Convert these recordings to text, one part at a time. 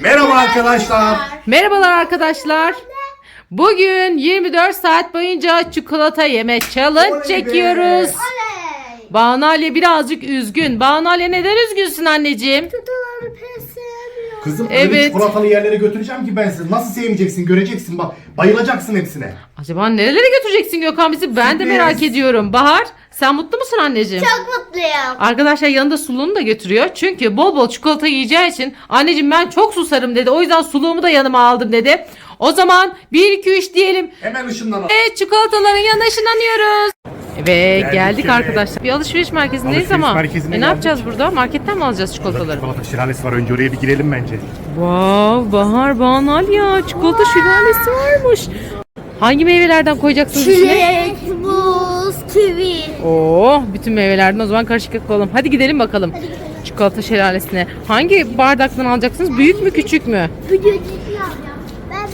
Merhaba arkadaşlar. Merhabalar arkadaşlar. Bugün 24 saat boyunca çikolata yeme challenge Oley be. çekiyoruz. Banu Ali birazcık üzgün. Banu Ali neden üzgünsün anneciğim? Kutuları pes Kızım öyle bir Evet. çikolatalı yerlere götüreceğim ki ben sizi. Nasıl sevmeyeceksin göreceksin bak. Bayılacaksın hepsine. Acaba nerelere götüreceksin Gökhan bizi? Ben de Sürpriz. merak ediyorum. Bahar sen mutlu musun anneciğim? Çok mutluyum. Arkadaşlar yanında suluğunu da götürüyor. Çünkü bol bol çikolata yiyeceği için anneciğim ben çok susarım dedi. O yüzden suluğumu da yanıma aldım dedi. O zaman 1 2 3 diyelim. Hemen ışınlanalım. Evet çikolataların yanına ışınlanıyoruz. Ve geldik, Geldik arkadaşlar. Bir alışveriş merkezindeyiz Alışveriş ama merkezine e, ne geldik. yapacağız burada? Marketten mi alacağız çikolataları? Çikolata şelalesi var önce oraya bir girelim bence. Wow, Bahar Banal ya. Çikolata şelalesi varmış. Hangi meyvelerden koyacaksınız içine? Çilek, muz, kivi. Oo, bütün meyvelerden o zaman karışık koyalım. Hadi gidelim bakalım. Çikolata şelalesine. Hangi bardaktan alacaksınız? Büyük mü küçük mü? Büyük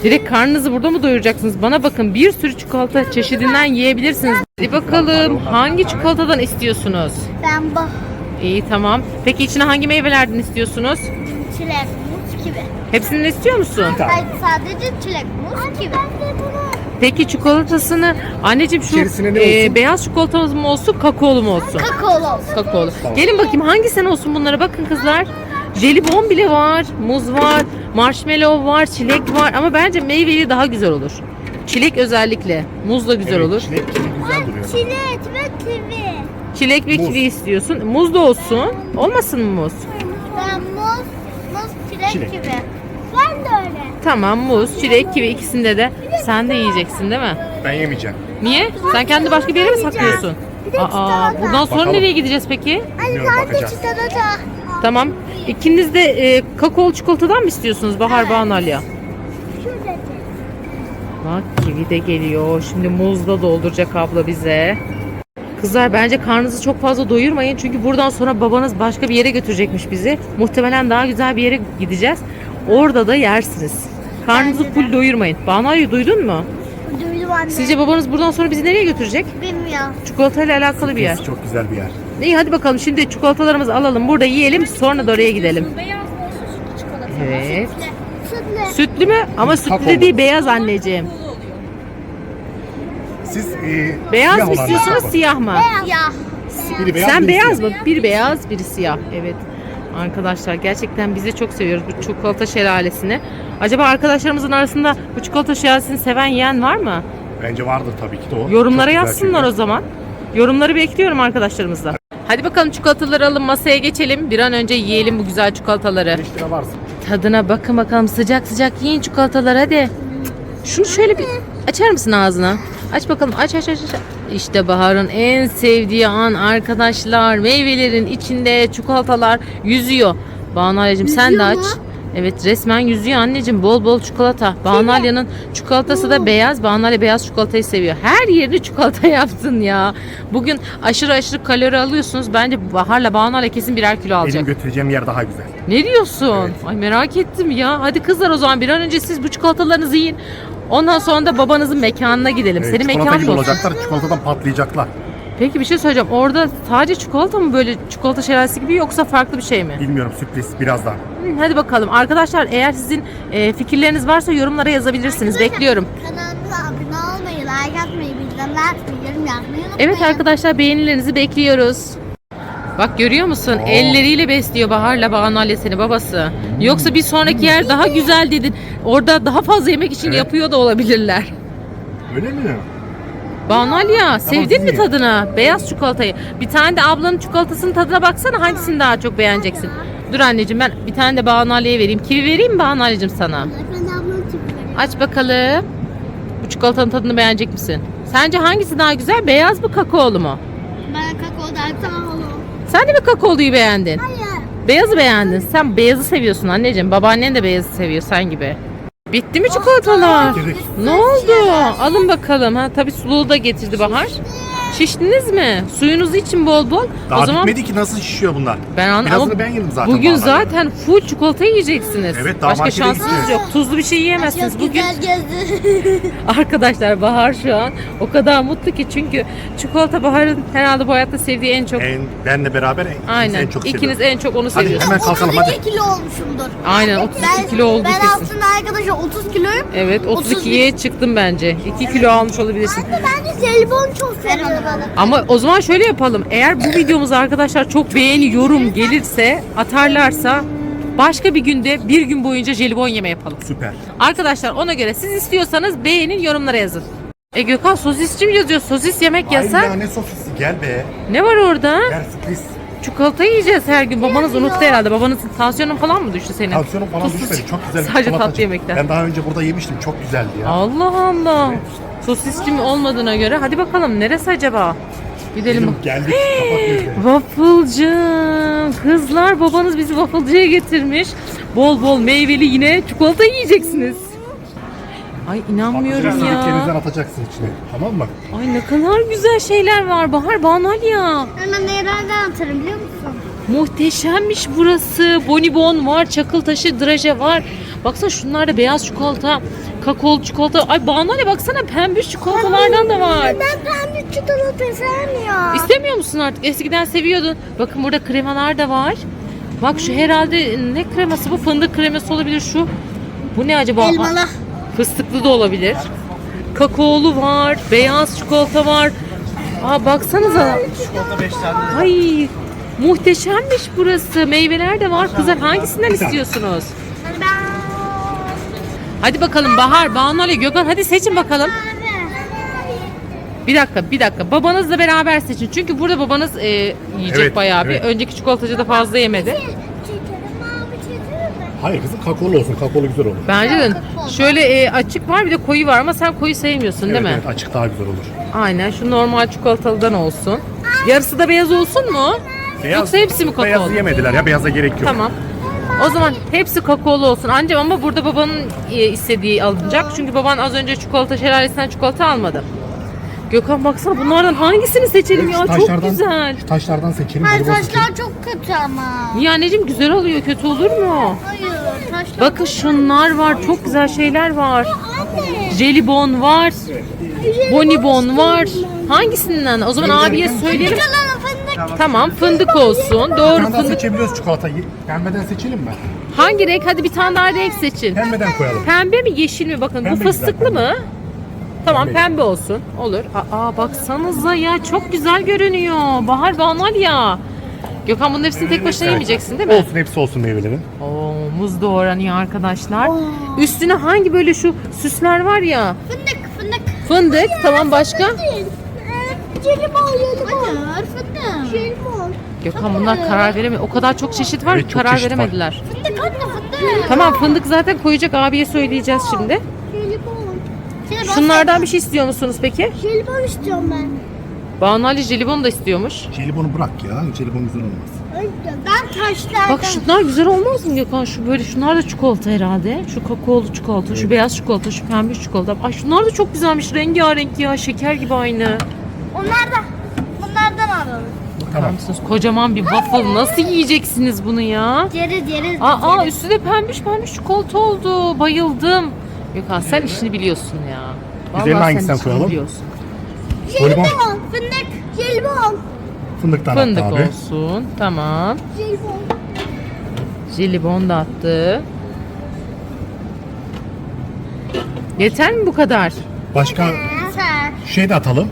Direkt karnınızı burada mı doyuracaksınız? Bana bakın bir sürü çikolata çeşidinden yiyebilirsiniz. Hadi bakalım hangi çikolatadan istiyorsunuz? ben bu. İyi tamam. Peki içine hangi meyvelerden istiyorsunuz? Çilek, muz, kivi. Hepsini istiyor musun? Hayır sadece çilek, muz, kivi. Peki çikolatasını anneciğim şu İçerisine ne e, olsun? beyaz çikolatamız mı olsun kakaolu mu olsun? Kakaolu olsun. Kakaolu. Gelin bakayım hangisinden olsun bunlara bakın kızlar. Jelibon bile var, muz var, marshmallow var, çilek var ama bence meyveli daha güzel olur. Çilek özellikle. Muz da güzel Evet, olur. Çilek gibi güzel duruyor. Çilek ve kivi. Çilek ve Muz. kivi istiyorsun. Muz da olsun. Olmasın mı muz? Ben muz, muz, çilek, Çilek. kivi. Ben de öyle. Tamam muz, çilek, kivi ikisinde de sen de yiyeceksin değil mi? Ben yemeyeceğim. Niye? Sen kendi başka bir yere mi saklıyorsun? Bir de Aa, çikolata. buradan sonra Bakalım. nereye gideceğiz peki? Anne Bilmiyorum, ben de bakacağız. çikolata. Tamam. İkiniz de e, kakaolu çikolatadan mı istiyorsunuz Bahar Banu Alya? Şurada. Bak kivi de geliyor. Şimdi muz da dolduracak abla bize. Kızlar bence karnınızı çok fazla doyurmayın. Çünkü buradan sonra babanız başka bir yere götürecekmiş bizi. Muhtemelen daha güzel bir yere gideceğiz. Orada da yersiniz. Karnınızı full doyurmayın. Banu Alya duydun mu? Duydum anne. Sizce babanız buradan sonra bizi nereye götürecek? Bilmiyorum. Çikolatayla alakalı bir yer. Çok güzel bir yer. İyi hadi bakalım şimdi çikolatalarımızı alalım. Burada yiyelim sonra da oraya gidelim. Beyaz mı olsun çikolata? Evet. Sütlü. Sütlü mü? Ama sütlü Kakaolu. değil beyaz anneciğim. Siz e, Beyaz siyah mı olanlar istiyorsunuz siyah mı? Ya. Biri beyaz, Sen biri beyaz siyah. mı? Bir beyaz, biri siyah. Evet. Arkadaşlar gerçekten biz de çok seviyoruz bu çikolata şelalesini. Acaba arkadaşlarımızın arasında bu çikolata şelalesini seven yiyen var mı? Bence vardır tabii ki de o. Yorumlara Çok güzel yazsınlar çünkü. o zaman. Yorumları bekliyorum arkadaşlarımızla. Hadi bakalım çikolataları alın masaya geçelim. Bir an önce yiyelim bu güzel çikolataları. 5 lira varsın. Tadına bakın bakalım sıcak sıcak yiyin çikolataları hadi. Şunu şöyle bir açar mısın ağzına? Aç bakalım aç aç aç. aç. İşte Bahar'ın en sevdiği an arkadaşlar. Meyvelerin içinde çikolatalar yüzüyor. Banu sen de aç. Mu? Evet resmen yüzüyor anneciğim bol bol çikolata. Banu Alya'nın çikolatası da beyaz. Banu Alya beyaz çikolatayı seviyor. Her yerini çikolata yaptın ya. Bugün aşırı aşırı kalori alıyorsunuz. Bence Bahar'la Banu Alya kesin birer kilo alacak. Benim götüreceğim yer daha güzel. Ne diyorsun? Evet. Ay merak ettim ya. Hadi kızlar o zaman bir an önce siz bu çikolatalarınızı yiyin. Ondan sonra da babanızın mekanına gidelim. Evet, Senin mekanın olsun? olacaklar. Çikolatadan patlayacaklar. Peki bir şey söyleyeceğim. Orada sadece çikolata mı böyle çikolata şelalesi gibi yoksa farklı bir şey mi? Bilmiyorum sürpriz birazdan. Hı, hadi bakalım. Arkadaşlar eğer sizin e, fikirleriniz varsa yorumlara yazabilirsiniz. Bekliyorum. Kanalımıza abone olmayı, like atmayı, bildirimler açmayı, yorum yazmayı unutmayın. Evet arkadaşlar beğenilerinizi bekliyoruz. Bak görüyor musun? Oo. Elleriyle besliyor Bahar'la Banu Alya seni babası. Yoksa bir sonraki yer daha güzel dedin. Orada daha fazla yemek için Evet. yapıyor da olabilirler. Öyle mi? Banu Alya sevdin mi tadını? Beyaz çikolatayı. Bir tane de ablanın çikolatasının tadına baksana hangisini daha çok beğeneceksin. Dur anneciğim ben bir tane de Banu Alya'ya vereyim. Kivi vereyim mi Banu Alya'cığım sana? Ben de ablanın tipleri. Aç bakalım. Bu çikolatanın tadını beğenecek misin? Sence hangisi daha güzel? Beyaz mı kakaolu mu? Ben kakao daha tamam olur. Sen de mi kakaoluyu beğendin? Hayır. Beyazı beğendin. Sen beyazı seviyorsun anneciğim. Babaannen de beyazı seviyor sen gibi. Bitti mi çikolatalar? Ne oldu? Alın bakalım. Ha tabii suluğu da getirdi Bahar. Şiştiniz mi? Suyunuzu için bol bol. Daha o zaman bitmedi ki nasıl şişiyor bunlar? ben an Birazını ama ben yedim zaten. Bugün zaten full çikolata yiyeceksiniz. Evet, daha Başka markete şansınız yok. Tuzlu bir şey yiyemezsiniz. Çok Bugün güzel gezdi. arkadaşlar Bahar şu an o kadar mutlu ki çünkü çikolata Bahar'ın herhalde bu hayatta sevdiği en çok. En, benle beraber en, Aynen. en çok İkiniz seviyorum. en çok onu Hadi seviyorsunuz. hemen kalkalım hadi. 32 kilo olmuşumdur. Aynen 32 kilo oldu ben kesin. aslında arkadaşlar 30 kiloyum. Evet 32'ye çıktım bence. 2 kilo almış olabilirsin. Anne ben de jelibon çok seviyorum. Ama o zaman şöyle yapalım. Eğer bu videomuza arkadaşlar çok beğeni, yorum gelirse, atarlarsa başka bir günde bir gün boyunca jelibon yeme yapalım. Süper. Arkadaşlar ona göre siz istiyorsanız beğenin, yorumlara yazın. E Gökhan sosisçi mi yazıyor? Sosis yemek Ay yasak. ya ne sosisi gel be. Ne var orada? Gel sürpriz. Çikolata yiyeceğiz her gün. Babanız unuttu herhalde. Babanızın tansiyonun falan mı düştü senin? Tansiyonum falan Tuzsuz- düşmedi. Çok güzel bir Sadece çikolata tatlı yemekten. Ben daha önce burada yemiştim. Çok güzeldi ya. Allah Allah. Sosisçi mi olmadığına göre hadi bakalım neresi acaba? Gidelim. bak- Geldik. Kapat gözlerini. Wafflecı. Kızlar babanız bizi wafflecıya getirmiş. Bol bol meyveli yine çikolata yiyeceksiniz. Ay inanmıyorum Bakacaksın, Kendinizden ya. atacaksın içine. Tamam mı? Ay ne kadar güzel şeyler var Bahar Banal ya. Hemen nereden atarım biliyor musun? Muhteşemmiş burası. Bonibon var, çakıl taşı, draje var. Baksana şunlarda beyaz çikolata, kakaolu çikolata. Ay Banal'e baksana pembiş çikolatalardan da var. Ben pembe çikolata sevmiyorum. İstemiyor musun artık? Eskiden seviyordun. Bakın burada kremalar da var. Bak şu herhalde ne kreması bu? Fındık kreması olabilir şu. Bu ne acaba? Elmalı. Fıstıklı da olabilir. Kakaolu var, beyaz çikolata var. Aa baksanıza. Ay muhteşemmiş burası. Meyveler de var. Kızlar hangisinden istiyorsunuz? Hadi bakalım Bahar, Banu Ali, Gökhan hadi seçin bakalım. Bir dakika, bir dakika. Babanızla beraber seçin. Çünkü burada babanız e, yiyecek Evet, bayağı bir. evet. Önceki çikolatacıda fazla yemedi. Hayır kızım kakaolu olsun. Kakaolu güzel olur. Bence de şöyle e, açık var bir de koyu var ama sen koyu sevmiyorsun değil mi? evet açık daha güzel olur. Aynen şu normal çikolatalıdan olsun. Yarısı da beyaz olsun mu? Yoksa hepsi mi kakaolu? Beyazı yemediler ya. Beyaza gerek yok. Tamam. O zaman hepsi kakaolu olsun. Ancak ama burada babanın e, istediği alınacak. Çünkü baban az önce çikolata şelalesinden çikolata almadı. Gökhan baksana bunlardan hangisini seçelim ya? Çok güzel. Şu taşlardan seçelim. Hayır taşlar çok kötü ama. Niye anneciğim güzel oluyor kötü olur mu? Hayır taşlar. Bakın şunlar var çok güzel şeyler var. Anne. Jelibon var. Bonibon var. Hangisinden? O zaman abiye söyleyelim. Fındık. Tamam fındık olsun. Doğru daha fındık. seçebiliyoruz çikolatayı. Pembeden seçelim mi? Hangi renk? Hadi bir tane daha renk seçin. Pembeden koyalım. Pembe mi yeşil mi? Bakın bu Pembe fıstıklı güzel, mı? Tamam Pembe. pembe olsun. Olur. Aa baksanıza ya çok güzel görünüyor. Bahar Banal ya. Gökhan bunun hepsini tek başına Evet. yemeyeceksin değil mi? Olsun hepsi olsun meyvelerin. Oo, muz doğranıyor arkadaşlar. Üstüne hangi böyle şu süsler var ya? Fındık fındık. Fındık. Tamam başka? Jelibon jelibon. Hayır fındık. Jelibon. Gökhan bunlar karar veremiyor. O kadar çok çeşit var Evet, ki karar çeşit var. veremediler. Fındık anne fındık. Tamam fındık zaten koyacak abiye söyleyeceğiz şimdi. Jelibon. Şunlardan bir şey istiyor musunuz peki? Jelibon istiyorum ben. Banu Ali jelibon da istiyormuş. Jelibonu bırak ya. Jelibon güzel olmaz. Ben taşlardan. Bak şunlar güzel olmaz mı Gökhan? Şu böyle şunlar da çikolata herhalde. Şu kakaolu çikolata, şu beyaz çikolata, şu pembe çikolata. Ay şunlar da çok güzelmiş. Rengarenk ya. Şeker gibi aynı. Onlar da. Bunlardan alalım. Bakar Tamam. mısınız? Kocaman bir waffle. Nasıl yiyeceksiniz bunu ya? Yeriz yeriz. Aa, aa üstü de pembiş pembiş çikolata oldu. Bayıldım. Gökhan sen işini biliyorsun ya. Vallahi Üzerine sen hangisinden işini koyalım? biliyorsun. Jelibon. Fındık. Jelibon. Fındıktan Fındık attı abi. olsun. Tamam. Jelibon. Jelibon da attı. Yeter mi bu kadar? Başka Sen. şey de atalım.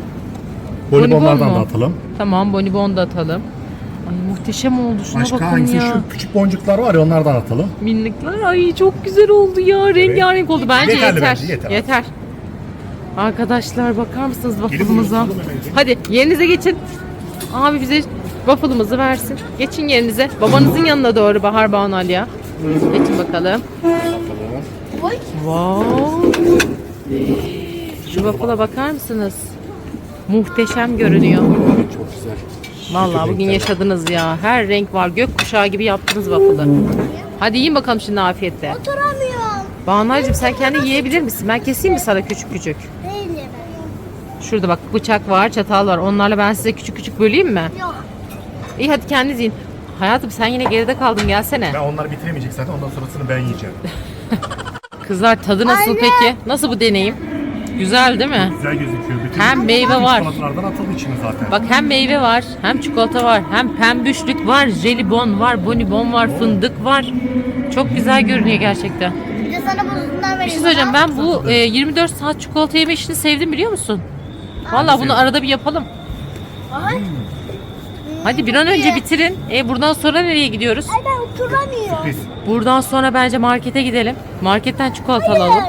Bonibon Bonibonlardan mu? da atalım. Tamam bonibon da atalım. Muhteşem oldu şuna Başka bakın hangisi? ya. Şu küçük boncuklar var ya onlardan atalım. Minikler ay çok güzel oldu ya. Rengarenk oldu. Bence Yeterli yeter. bence, yeter. Yeter. Arkadaşlar bakar mısınız waffle'ımıza? Hadi yerinize geçin. Abi bize waffle'ımızı versin. Geçin yerinize. Babanızın yanına doğru Bahar Banal ya. Geçin bakalım. Wow. Şu waffle'a bakar mısınız? Muhteşem görünüyor. Çok güzel. Vallahi bugün yaşadınız ya. Her renk var. Gökkuşağı gibi yaptınız waffle'ı. Hadi yiyin bakalım şimdi afiyetle. Oturamıyorum. Banalcığım sen kendi yiyebilir misin? Ben keseyim mi sana küçük küçük? Değilim. Şurada bak bıçak var, çatal var. Onlarla ben size küçük küçük böleyim mi? Yok. İyi hadi kendiniz yiyin. Hayatım sen yine geride kaldın gelsene. Ben onları bitiremeyecek zaten ondan sonrasını ben yiyeceğim. Kızlar tadı nasıl Anne. peki? Nasıl bu deneyim? Güzel değil mi? Güzel gözüküyor. Bütün Hem meyve var. çikolatalardan atıldı içine zaten. Bak hem meyve var, hem çikolata var, hem pembüşlük var, jelibon var, bonibon var, fındık var. Çok güzel görünüyor gerçekten. Bir de sana buzundan vereyim. Bir şey söyleyeceğim ben bu e, 24 saat çikolata yeme işini sevdim biliyor musun? Vallahi bunu arada bir yapalım. Ay, Hadi bir an önce bitirin. E buradan sonra nereye gidiyoruz? ay ben oturamıyorum. Biz Buradan sonra bence markete gidelim. Marketten çikolata alalım.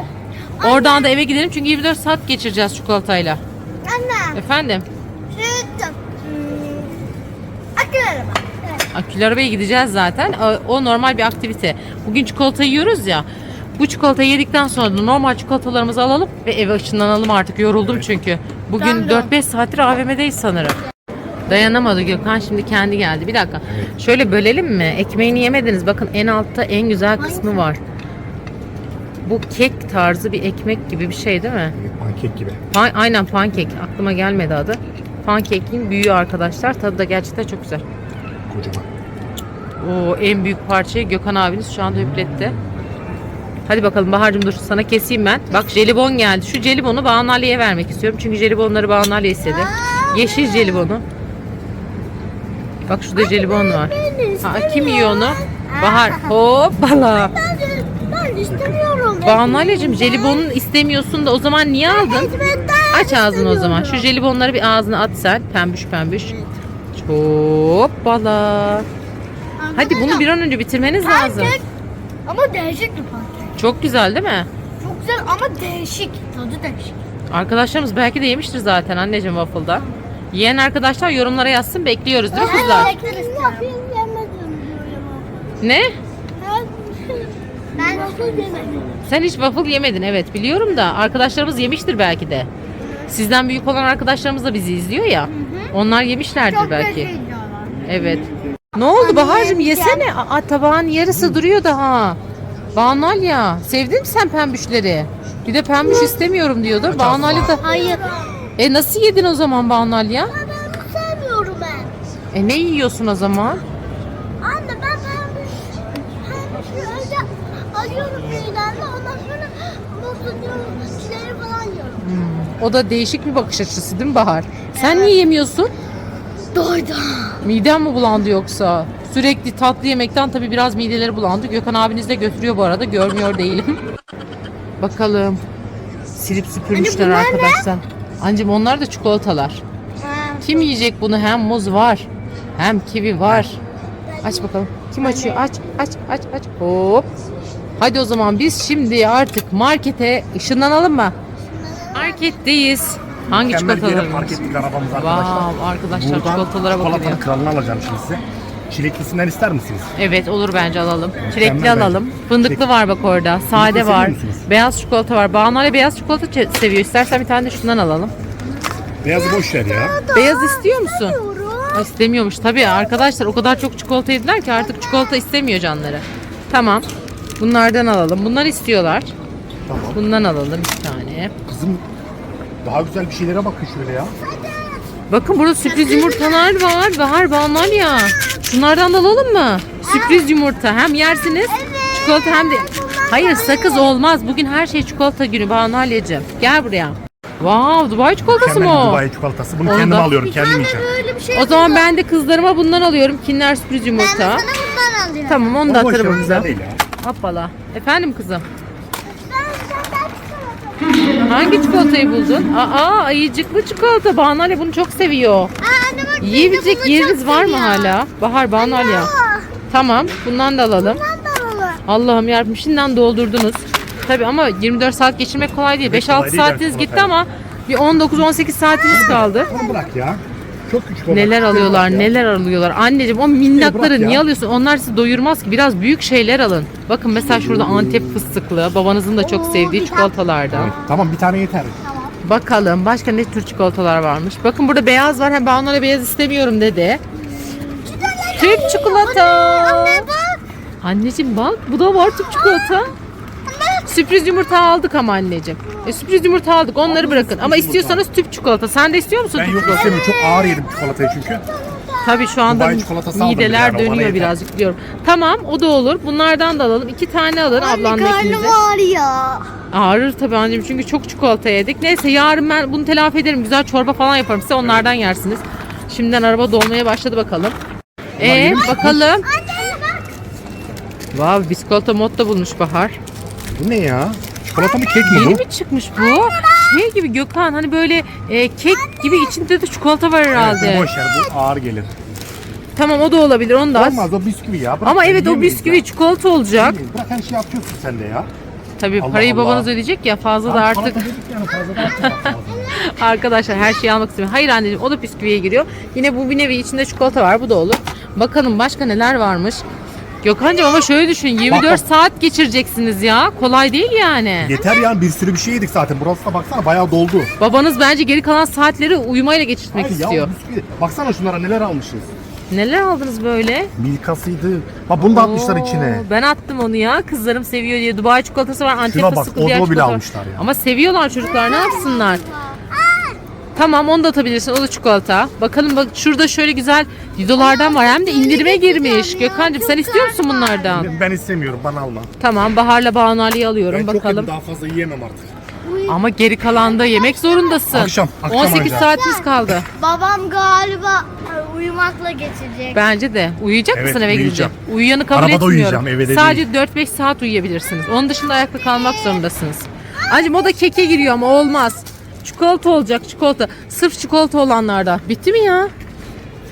Oradan da eve gidelim çünkü 24 saat geçireceğiz çikolatayla. Anne. Efendim? Süt. Hmm. Akıl araba. Evet. Akülü arabaya gideceğiz zaten. O, o normal bir aktivite. Bugün çikolata yiyoruz ya. Bu çikolatayı yedikten sonra da normal çikolatalarımızı alalım ve eve ışınlanalım artık. Yoruldum çünkü. Bugün Ben de. 4-5 saattir AVM'deyiz sanırım. Dayanamadı Gökhan şimdi kendi geldi. Bir dakika. Şöyle bölelim mi? Ekmeğini yemediniz. Bakın en altta en güzel kısmı var. Bu kek tarzı bir ekmek gibi bir şey değil mi? pankek gibi. Pa- aynen pankek. Aklıma gelmedi adı. Pankekin büyüğü arkadaşlar. Tadı da gerçekten çok güzel. Kocaman. O en büyük parçayı Gökhan abiniz şu anda üfletti. Hadi bakalım Bahar'cığım dur sana keseyim ben. Bak jelibon geldi. Şu jelibonu Banu Ali'ye vermek istiyorum. Çünkü jelibonları Banu Ali istedi. Yeşil jelibonu. Bak şurada jelibon var. Ha, kim yiyor onu? Bahar. Hoppala. İstemiyorum. Banu Ali'cim jelibonun istemiyorsun da o zaman niye aldın? Aç ağzını o zaman. Şu jelibonları bir ağzına at sen. Pembüş pembüş. Hoppala. Hadi bunu bir an önce bitirmeniz lazım. Ama değişik bir pankek. Çok güzel değil mi? Çok güzel ama değişik. Tadı değişik. Arkadaşlarımız belki de yemiştir zaten anneciğim waffle'da. Yiyen arkadaşlar yorumlara yazsın bekliyoruz değil mi kızlar? Yemedim Ne? Ben waffle yemedim. Sen hiç waffle yemedin evet biliyorum da arkadaşlarımız yemiştir belki de. Sizden büyük olan arkadaşlarımız da bizi izliyor ya. Onlar yemişlerdir Çok belki. Evet. Ne oldu Bahar'cığım yesene. Aa, tabağın yarısı duruyor daha. Banal ya. Sevdin mi sen pembüşleri? Bir de pembüş istemiyorum diyordu. Banal da. Hayır. E nasıl yedin o zaman Banal ya? Ben sevmiyorum ben. E ne yiyorsun o zaman? O da değişik bir bakış açısı değil mi Bahar? Sen niye yemiyorsun? Doydum. Miden mi bulandı yoksa? Sürekli tatlı yemekten tabii biraz mideleri bulandı. Gökhan abiniz de götürüyor bu arada. Görmüyor değilim. Bakalım. Silip süpürmüşler bunlar ne? arkadaşlar. Anneciğim onlar da çikolatalar. Kim yiyecek bunu? Hem muz var. Hem kivi var. Aç bakalım. Kim açıyor? Aç, aç, aç, aç. Hop. Hadi o zaman biz şimdi artık markete ışınlanalım mı? Marketteyiz. Hangi Mükemmel bir yere çikolatalar? park ettik arabamızı arkadaşlar. Wow, arkadaşlar Buradan çikolatalara bakın çikolatanın ya. kralını alacağım şimdi size. Çileklisinden ister misiniz? Evet olur bence alalım. Çilekli Mükemmel alalım. bence. Fındıklı Çilek- var bak orada. Sade seviyor var. musunuz? Beyaz çikolata var. Banu Ali beyaz çikolata ç- seviyor. İstersen bir tane de şundan alalım. Beyazı boş ver ya. Beyaz istiyor musun? Ay, İstemiyormuş tabii arkadaşlar o kadar çok çikolata yediler ki artık çikolata istemiyor canları. Tamam. Bunlardan alalım. Bunlar istiyorlar. Tamam. Bundan alalım bir tane. Kızım daha güzel bir şeylere bakın şöyle ya. Bakın burada sürpriz yumurtalar var. Bahar Banal ya. Şunlardan da alalım mı? Sürpriz yumurta. Hem yersiniz çikolata hem de... Hayır sakız olmaz. Bugün her şey çikolata günü Banalya'cığım. Gel buraya. Wow Dubai çikolatası mı o? Dubai çikolatası. Bunu Onu kendim da- alıyorum. Kendim Ben yiyeceğim. böyle bir şey O zaman ben de kızlarıma bundan alıyorum. Kinder sürpriz Ben de yumurta. sana bundan alıyorum. Tamam onu da atarım bize. güzel değil ya. Hoppala. Efendim kızım. Hangi çikolatayı buldun? Aa ayıcıklı çikolata. Banalya bunu çok seviyor. Aa anne bak. Yiyebilecek yeriniz var mı hala? Bahar Banalya. Tamam bundan da alalım. Bundan da alalım. Allah'ım yarabbim şimdiden doldurdunuz. Tabi ama 24 saat geçirmek kolay değil. Evet, 5-6 kolay değil saatiniz gitti ama bir 19-18 saatiniz kaldı. Onu bırak ya. Çok küçük onlar. Neler alıyorlar neler alıyorlar. Anneciğim o minnakları niye alıyorsun? Onlar sizi doyurmaz ki. Biraz büyük şeyler alın. Bakın mesela şurada Antep fıstıklı. Babanızın da çok sevdiği çikolatalardan. Evet, tamam bir tane yeter. Bakalım başka ne tür çikolatalar varmış. Bakın burada beyaz var. Hem ben onlara beyaz istemiyorum dedi. Türk çikolata. Anne bak. Anneciğim bak bu da var Türk çikolata. Anne Sürpriz yumurta aldık ama anneciğim. E, sürpriz yumurta aldık onları bırakın. Ama istiyorsanız tüp çikolata. Sen de istiyor musun Ben tüp yok çikolata? istemiyorum. Çok ağır yedim çikolatayı çünkü. Tabii şu anda Dubai çikolatası aldım mideler yani, o bana dönüyor yeter. birazcık biliyorum. Tamam o da olur. Bunlardan da alalım. İki tane alın ablanla ikinize. ağrıyor. Ağrır tabii anneciğim çünkü çok çikolata yedik. Neyse yarın ben bunu telafi ederim. Güzel çorba falan yaparım size onlardan yersiniz. Şimdiden araba dolmaya başladı bakalım. Ee bakalım. Vav biskolata modda bulmuş Bahar. Bu ne ya? Çikolata mı kek mi Yeni bu? mi çıkmış bu? Şey gibi Gökhan hani böyle e, kek gibi içinde de çikolata var herhalde. bu boş yer. Bu ağır gelir. Tamam o da olabilir onu da az. Olmaz o bisküvi ya. Bırak Ama evet o bisküvi ya. çikolata olacak. Yiyemeyiz. Bırak her şeyi yapıyorsun sen de ya. Tabii Allah parayı Allah. babanız ödeyecek ya fazla da Abi artık. çikolata dedik yani fazla da lazım. Arkadaşlar her şeyi almak istemiyorum. Hayır anneciğim o da bisküviye giriyor. Yine bu bir nevi içinde çikolata var bu da olur. Bakalım başka neler varmış. Gökhan'cığım ama şöyle düşün 24 bak. saat geçireceksiniz ya. Kolay değil yani. Yeter yani bir sürü bir şey yedik zaten. Burası da baksana bayağı doldu. Babanız bence geri kalan saatleri uyumayla geçirtmek Hayır istiyor. ya bisküvi. Baksana şunlara neler almışız. Neler aldınız böyle? Milkasıydı. Bak bunu da atmışlar Oo, içine. Ben attım onu ya. Kızlarım seviyor diye. Dubai çikolatası var. Antep Şuna bak, fıstıklı diğer bile çikolata var. almışlar ya. Ama seviyorlar çocuklar. Ne yapsınlar? Tamam onu da atabilirsin. O da çikolata. Bakalım bak şurada şöyle güzel didolardan var. Hem de indirime girmiş. Gökhan'cığım sen istiyor musun bunlardan? Ben istemiyorum bana alma. Tamam Bahar'la Banu Ali'yi alıyorum. Ben çok Bakalım. daha fazla yiyemem artık. Ama geri kalanda yemek zorundasın. Akşam, akşam 18 oynayacağız. saatimiz kaldı. Babam galiba e, uyumakla geçecek. Bence de. Uyuyacak Evet, mısın eve gidince? uyuyacağım. Uyuyanı kabul Arabada etmiyorum. uyuyacağım, evde Sadece 4-5 saat uyuyabilirsiniz. Onun dışında ayakta kalmak zorundasınız. Anneciğim o da keke giriyor ama olmaz. Çikolata olacak çikolata. Sırf çikolata olanlarda. Bitti mi ya?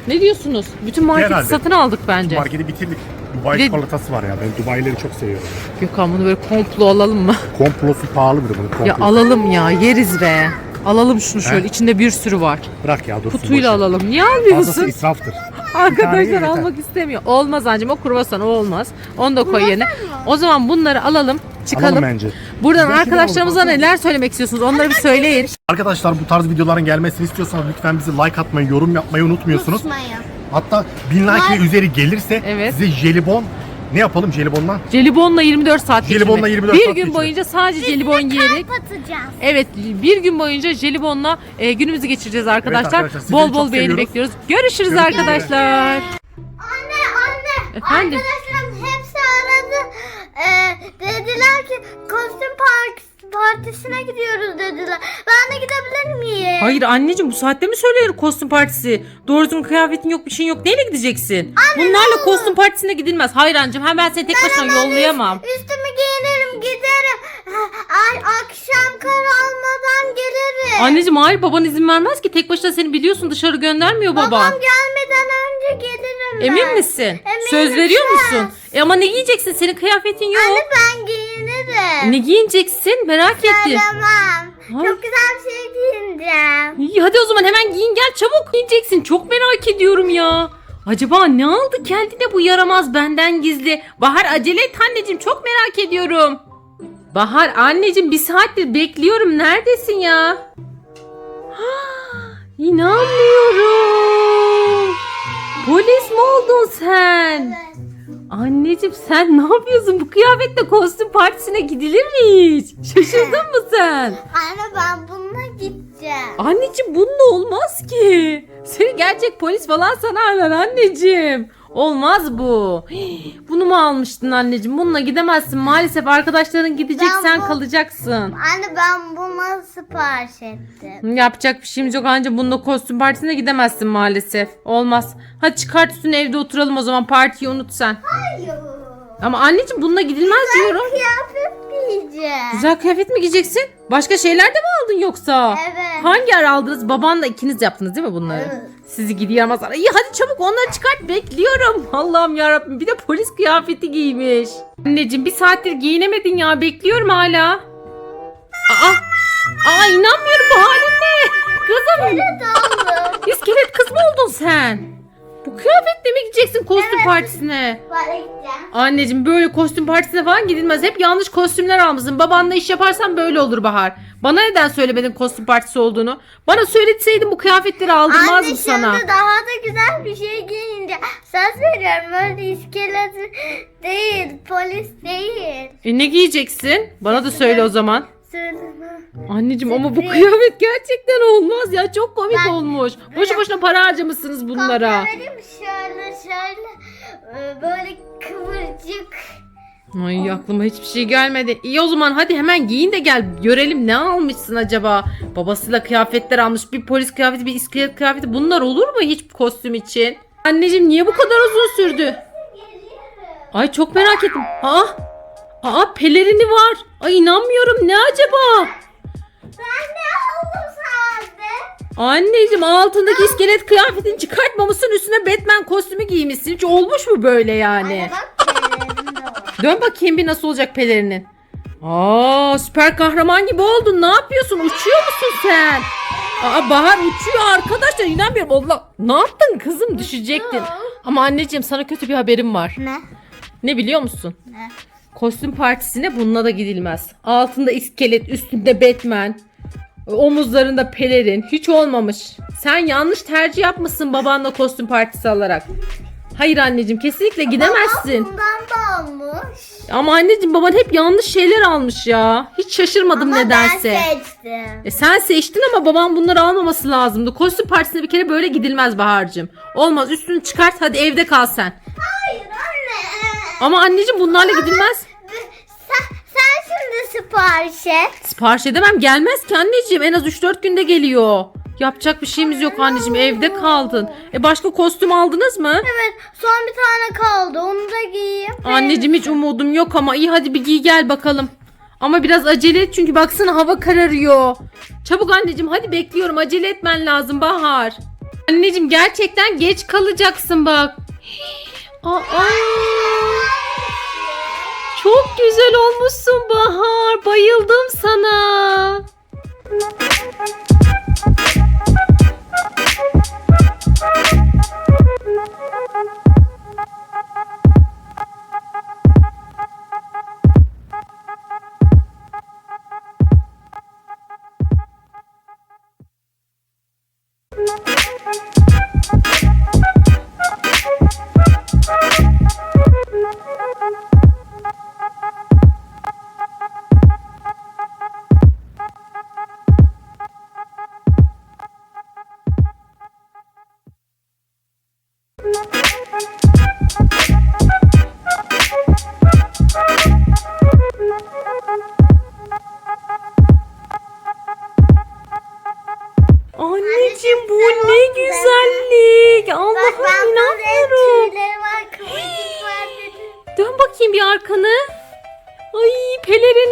Ne diyorsunuz? Bütün marketi Herhalde. satın aldık bence. Marketi bitirdik. Dubai Bir de- çikolatası var ya. Ben Dubai'leri çok seviyorum. Gökhan bunu böyle komplo alalım mı? Komplosu pahalı bir de bunun komplosu. Ya alalım ya yeriz be. Alalım şunu şöyle. İçinde bir sürü var. Bırak ya dursun. Kutuyla boş ver. alalım. Niye Fazlası almıyorsun? israftır. Arkadaşlar yeter. almak istemiyor. Olmaz anneciğim o kruvasan o olmaz. Onu da koy yerine. O zaman bunları alalım. Çıkalım. Alalım bence. Buradan şeyler arkadaşlarımıza neler söylemek istiyorsunuz? Onları bir söyleyin. Arkadaşlar bu tarz videoların gelmesini istiyorsanız lütfen bizi like atmayı, yorum yapmayı unutmuyorsunuz. Unutmayın. Hatta 1000 like ve üzeri gelirse Evet. size jelibon ne yapalım jelibonla? Jelibonla 24 saat geçirmek. Jelibonla 24 bir saat gün geçirmek. boyunca sadece jelibon yiyerek. Kapatacağız. Evet bir gün boyunca jelibonla e, günümüzü geçireceğiz arkadaşlar. arkadaşlar, sizleri bol bol beğeni seviyoruz. bekliyoruz. Görüşürüz arkadaşlar. Anne anne. Efendim? Ee, dediler ki kostüm park partisine gidiyoruz dediler. Ben de gidebilir miyim? Hayır anneciğim bu saatte mi söylüyor kostüm partisi? Doğru düzgün kıyafetin yok bir şeyin yok. Neyle gideceksin? Bunlarla kostüm partisine gidilmez. Hayır anneciğim hemen seni tek başına yollayamam. Üstümü giyinirim giderim. Ay, akşam karanmadan gelirim. Anneciğim hayır baban izin vermez ki. Tek başına seni biliyorsun dışarı göndermiyor baban. Babam gelmeden önce gelirim ben. Emin misin? Eminim, Söz veriyor musun? E ama ne giyeceksin? Senin kıyafetin yok. Anne ben giyinirim. Ne giyineceksin? Merak ettim. Söylemem. Ay. Çok güzel bir şey giyineceğim. İyi hadi o zaman hemen giyin gel çabuk giyeceksin. Çok merak ediyorum ya. Acaba ne aldı kendine bu yaramaz benden gizli? Bahar acele et anneciğim çok merak ediyorum. Bahar anneciğim bir saattir bekliyorum. Neredesin ya? İnanmıyorum. Polis mi oldun sen? Anneciğim sen ne yapıyorsun? Bu kıyafetle kostüm partisine gidilir mi hiç? Şaşırdın mı sen? Anne ben bununla gideceğim. Anneciğim bununla olmaz ki. Seni gerçek polis falan sanarlar anneciğim. Olmaz bu. Hii, Bunu mu almıştın anneciğim? Bununla gidemezsin. Maalesef arkadaşların gidecek Ben sen bu- kalacaksın. Anne ben buna sipariş ettim. Yapacak bir şeyimiz yok anca bununla kostüm partisine gidemezsin maalesef. Olmaz. Hadi çıkart üstüne evde oturalım o zaman partiyi unut sen. Hayır. Ama anneciğim bununla gidilmez diyorum. Kıyafet giyeceğim. Güzel kıyafet mi giyeceksin? Başka şeyler de mi aldın yoksa? Evet. Hangi ara aldınız? Babanla ikiniz yaptınız değil mi bunları? Evet. Sizi gidiyemezler. İyi hadi çabuk onları çıkart bekliyorum. Allah'ım yarabbim bir de polis kıyafeti giymiş. Anneciğim bir saattir giyinemedin ya bekliyorum hala. Aa, aa inanmıyorum bu halin ne? Kızım iskelet kız mı oldun sen? Bu kıyafetle mi gideceksin kostüm partisine? Böyle gideceğim. Anneciğim böyle kostüm partisine falan gidilmez. Hep yanlış kostümler almışsın. Babanla iş yaparsan böyle olur Bahar. Bana neden söylemedin kostüm partisi olduğunu? Bana söyletseydin bu kıyafetleri aldırmazdım Anne sana. şimdi daha da güzel bir şey giyince söz veriyorum böyle iskelet değil polis değil. E ne giyeceksin? Bana da söyle o zaman. Söyleme. Anneciğim ama bu Sürpriz. kıyafet gerçekten olmaz ya. Çok komik Ben- olmuş. Boşu boşuna para harcamışsınız bunlara. Mi? şöyle şöyle e, böyle kıvırcık. Ay aklıma hiçbir şey gelmedi. İyi o zaman hadi hemen giyin de gel. Görelim ne almışsın acaba? Babasıyla kıyafetler almış. Bir polis kıyafeti, bir iskelet kıyafeti. Bunlar olur mu hiç kostüm için? Anneciğim niye bu kadar uzun sürdü? Ay çok merak ettim. Aa, aa pelerini var. Ay inanmıyorum. Ne acaba? Ben ne aldım sade? Anneciğim altındaki iskelet kıyafetini çıkartmamışsın. Üstüne Batman kostümü giymişsin. Hiç olmuş mu böyle yani? Anne bak pelerin de var. Dön bakayım bir nasıl olacak pelerinin. Aa süper kahraman gibi oldun. Ne yapıyorsun? Uçuyor musun sen? Aa Bahar uçuyor arkadaşlar. İnanmıyorum. Allah ne yaptın kızım? Düşecektin. Ama anneciğim sana kötü bir haberim var. Ne? Ne biliyor musun? Ne? Kostüm partisine bununla da gidilmez. Altında iskelet, üstünde Batman. Omuzlarında pelerin. Hiç olmamış. Sen yanlış tercih yapmışsın babanla kostüm partisi alarak. Hayır anneciğim kesinlikle gidemezsin. Bundan da almış. Ama anneciğim baban hep yanlış şeyler almış ya. Hiç şaşırmadım Ama nedense. ben seçtim. E sen seçtin ama babam bunları almaması lazımdı. Kostüm partisine bir kere böyle gidilmez Bahar'cığım. Olmaz üstünü çıkart hadi evde kal sen. Ama anneciğim bunlarla gidilmez. Sen, sen şimdi sipariş et. Sipariş edemem gelmez ki anneciğim. En az 3-4 günde geliyor. Yapacak bir şeyimiz yok anneciğim evde kaldın. E başka kostüm aldınız mı? Evet son bir tane kaldı onu da giyeyim. Anneciğim hiç umudum yok ama iyi hadi bir giy gel bakalım. Ama biraz acele et çünkü baksana hava kararıyor. Çabuk anneciğim hadi bekliyorum acele etmen lazım Bahar. Anneciğim gerçekten geç kalacaksın bak. Aa, çok güzel olmuşsun Bahar. Bayıldım sana.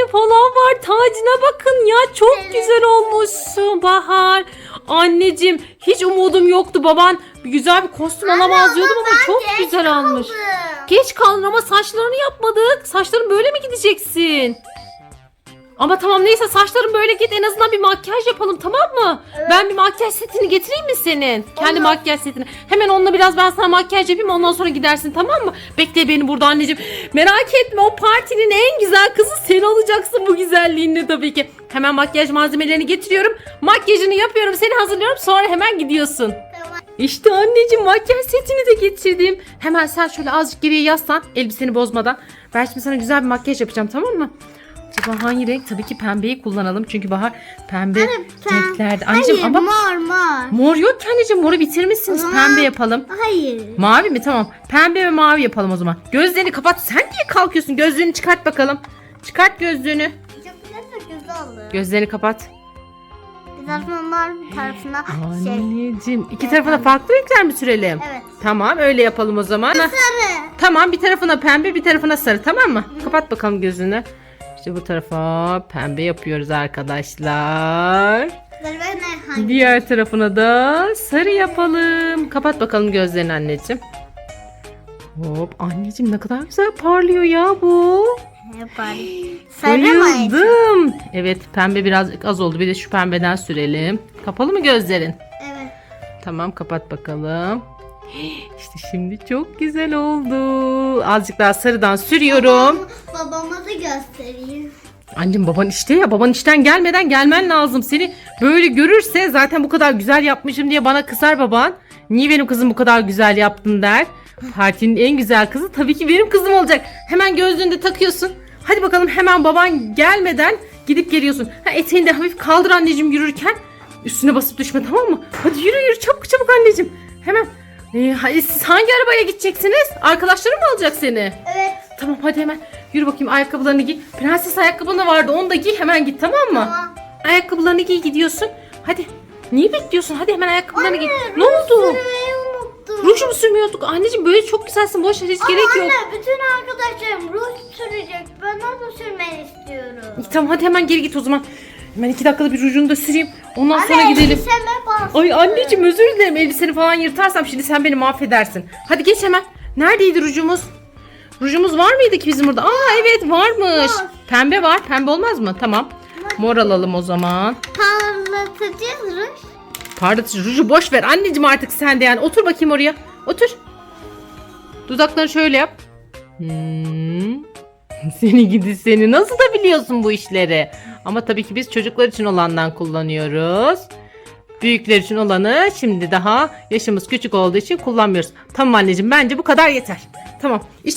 Pelerini falan var. Tacına bakın ya. Çok Evet. güzel olmuşsun Bahar. Anneciğim hiç umudum yoktu. Baban güzel bir kostüm alamaz diyordum ama çok güzel almış. kaldım. Geç kaldın ama saçlarını yapmadık. Saçların böyle mi gideceksin? Ama tamam neyse saçların böyle git en azından bir makyaj yapalım tamam mı? Ben bir makyaj setini getireyim mi senin? Kendi Olur. makyaj setini. Hemen onunla biraz ben sana makyaj yapayım ondan sonra gidersin tamam mı? Bekle beni burada anneciğim. Merak etme o partinin en güzel kızı sen olacaksın bu güzelliğinle tabii ki. Hemen makyaj malzemelerini getiriyorum. Makyajını yapıyorum seni hazırlıyorum sonra hemen gidiyorsun. Tamam. İşte anneciğim makyaj setini de getirdim. Hemen sen şöyle azıcık geriye yaslan elbiseni bozmadan. Ben şimdi sana güzel bir makyaj yapacağım tamam mı? Acaba hangi renk? Tabii ki pembeyi kullanalım. Çünkü Bahar pembe renklerde. Anneciğim Hayır ama mor mor. mor yok ki anneciğim. Moru bitirmişsiniz. O zaman- Pembe yapalım. Hayır. Mavi mi? Tamam. Pembe ve mavi yapalım o zaman. Gözlerini kapat. Sen niye kalkıyorsun? Gözlüğünü çıkart bakalım. Çıkart gözlüğünü. Çok güzel güzel oldu. Gözlerini kapat. Bir tarafına mor bir tarafına şey. Anneciğim. iki tarafına farklı renkler mi sürelim? Evet. Tamam öyle yapalım o zaman. Sarı. Tamam bir tarafına pembe bir tarafına sarı tamam mı? Kapat bakalım gözünü. İşte bu tarafa pembe yapıyoruz arkadaşlar. Diğer tarafına da sarı yapalım. Kapat bakalım gözlerini anneciğim. Hop anneciğim ne kadar güzel parlıyor ya bu. Sarı? Bayıldım. Evet pembe biraz az oldu. Bir de şu pembeden sürelim. Kapalı mı gözlerin? Evet. Tamam kapat bakalım. İşte şimdi çok güzel oldu. Azıcık daha sarıdan sürüyorum. Babama da göstereyim. Anneciğim baban işte ya baban işten gelmeden gelmen lazım. Seni böyle görürse zaten bu kadar güzel yapmışım diye bana kızar baban. Niye benim kızım bu kadar güzel yaptın der. Partinin en güzel kızı tabii ki benim kızım olacak. Hemen gözlüğünü de takıyorsun. Hadi bakalım hemen baban gelmeden gidip geliyorsun. Ha, eteğini de hafif kaldır anneciğim yürürken. Üstüne basıp düşme tamam mı? Hadi yürü yürü çabuk çabuk anneciğim. Hemen. Ee, siz hangi arabaya gideceksiniz? Arkadaşların mı alacak seni? Evet. Tamam hadi hemen yürü bakayım ayakkabılarını giy. Prenses ayakkabın da vardı onu da giy hemen git tamam mı? Tamam. Ayakkabılarını giy gidiyorsun. Hadi. Niye bekliyorsun? Hadi hemen ayakkabılarını giy. Ne oldu? Ruj mu sürmüyorduk? Anneciğim böyle çok güzelsin. Boş ver hiç Ama gerek yok. anne bütün arkadaşlarım ruj sürecek. Ben onu sürmeyi istiyorum. İyi, Tamam hadi hemen geri git o zaman. Hemen iki dakikada bir rujunu da süreyim. Ondan sonra gidelim. Ay anneciğim özür dilerim elbiseni falan yırtarsam şimdi sen beni mahvedersin. Hadi geç hemen. Neredeydi rujumuz? Rujumuz var mıydı ki bizim burada? Aa evet varmış. Var. Pembe var. Pembe olmaz mı? Tamam. Mor alalım o zaman. Parlatıcı ruj. Parlatıcı ruju boş ver anneciğim artık sen de yani. Otur bakayım oraya. Otur. Dudaklarını şöyle yap. Hmm. Seni gidi seni nasıl da biliyorsun bu işleri. Ama tabii ki biz çocuklar için olandan kullanıyoruz. Büyükler için olanı şimdi daha yaşımız küçük olduğu için kullanmıyoruz. Tamam anneciğim bence bu kadar yeter. Tamam. İşte